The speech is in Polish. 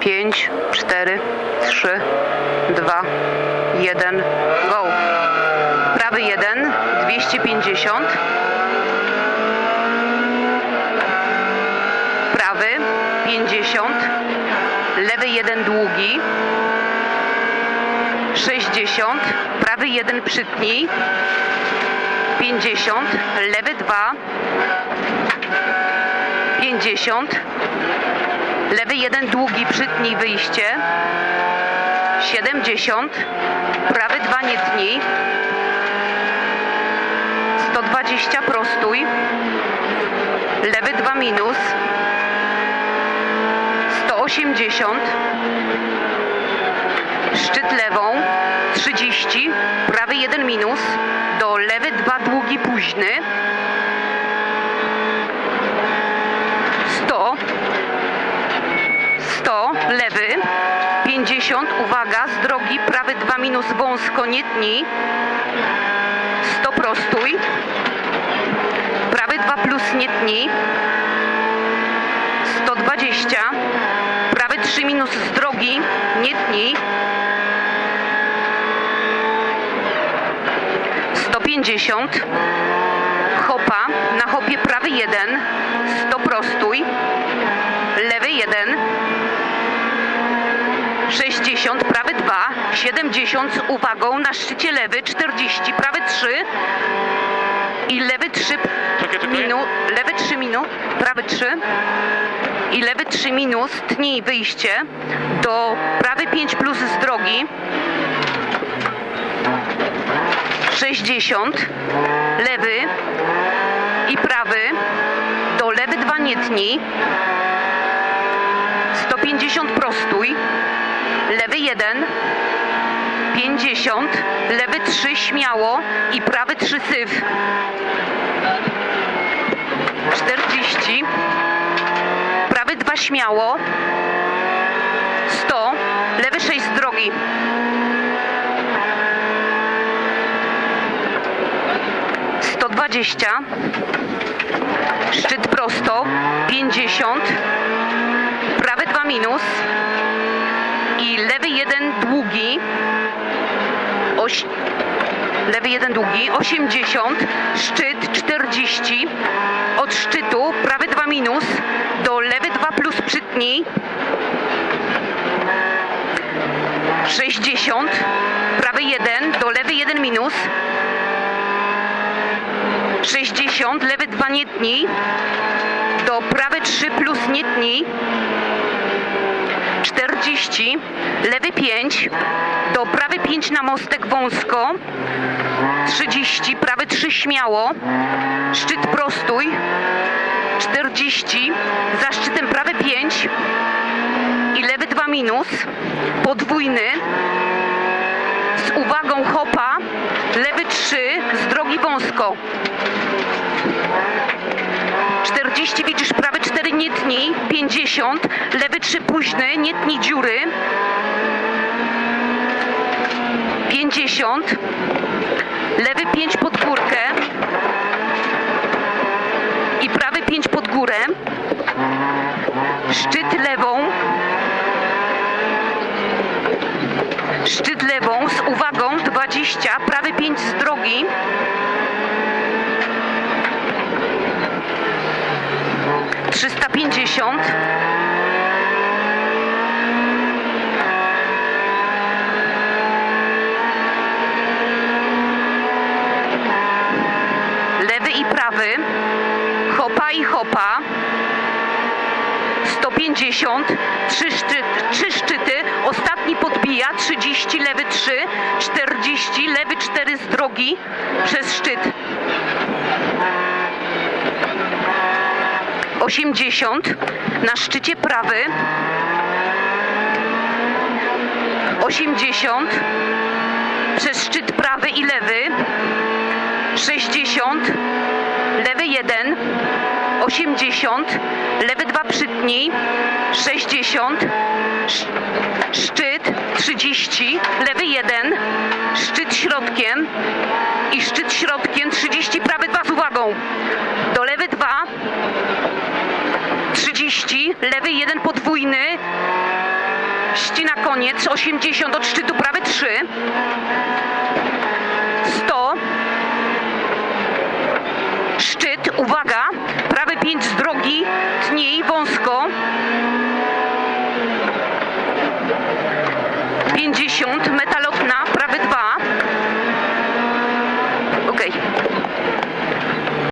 5, 4, 3, 2, 1, go. Prawy 1, 250. Prawy 50. Lewy 1 długi. 60. Prawy 1 przytnij. 50. Lewy 2. 50. Lewy jeden długi, przytnij wyjście. 70. Prawy dwa nie tnij. 120 prostuj. Lewy dwa minus. 180. Szczyt lewą. 30. Prawy jeden minus. Do lewy dwa długi późny. 100. 100, lewy, 50, uwaga, z drogi, prawy 2 minus wąsko, nie tnij, 100 prostuj, prawy 2 plus nie tnij, 120, prawy 3 minus z drogi, nie tnij, 150, hopa, na hopie prawy 1, 100 prostuj, lewy 1, 60, prawy 2, 70 z uwagą na szczycie lewy, 40, prawy 3 i lewy 3 Czekaj, lewy 3 minus, prawy 3 i lewy 3 minus, tnij wyjście do prawy 5 plus z drogi, 60, lewy i prawy, do lewy 2 nie tnij, 150 prostuj, lewy 1, 50, lewy 3 śmiało i prawy 3 syf. 40, prawy 2 śmiało, 100, lewy 6 z drogi. Sto dwadzieścia, szczyt prosto, pięćdziesiąt, prawy 2 minus i lewy 1 długi. Oś... Lewy 1 długi, 80, szczyt 40, od szczytu prawy 2 minus do lewy 2 plus przytnij. 60, prawy 1 do lewy 1 minus. 60, lewy 2 nie tnij, do prawy 3 plus nie tnij. 40, lewy 5, do prawy 5 na mostek wąsko, 30, prawy 3 śmiało, szczyt prostuj, 40, za szczytem prawy 5 i lewy 2 minus, podwójny, z uwagą hopa, lewy 3, z drogi wąsko. 40 widzisz prawy 4 nie tnij, 50, lewy 3 późny, nie tnij dziury. 50, lewy 5 pod górkę i prawy 5 pod górę. Szczyt lewą. Szczyt lewą z uwagą 20, prawy 5 z drogi. Trzysta pięćdziesiąt. Lewy i prawy. Hopa i hopa. 150, trzy, szczy, trzy szczyty, ostatni podbija, 30, lewy 3, 40, lewy 4 z drogi przez szczyt. 80 na szczycie prawy. 80 przez szczyt prawy i lewy. 60 lewy 1 80 lewy 2 przytnij. 60 sz- szczyt 30 lewy 1 szczyt środkiem i szczyt środkiem 30 prawy 2 z uwagą do lewy 2 30, lewy jeden podwójny, 30 na koniec, 80 od szczytu, prawy 3. 100. Szczyt, uwaga, prawy 5 z drogi, tnij wąsko. 50, metalotna, prawy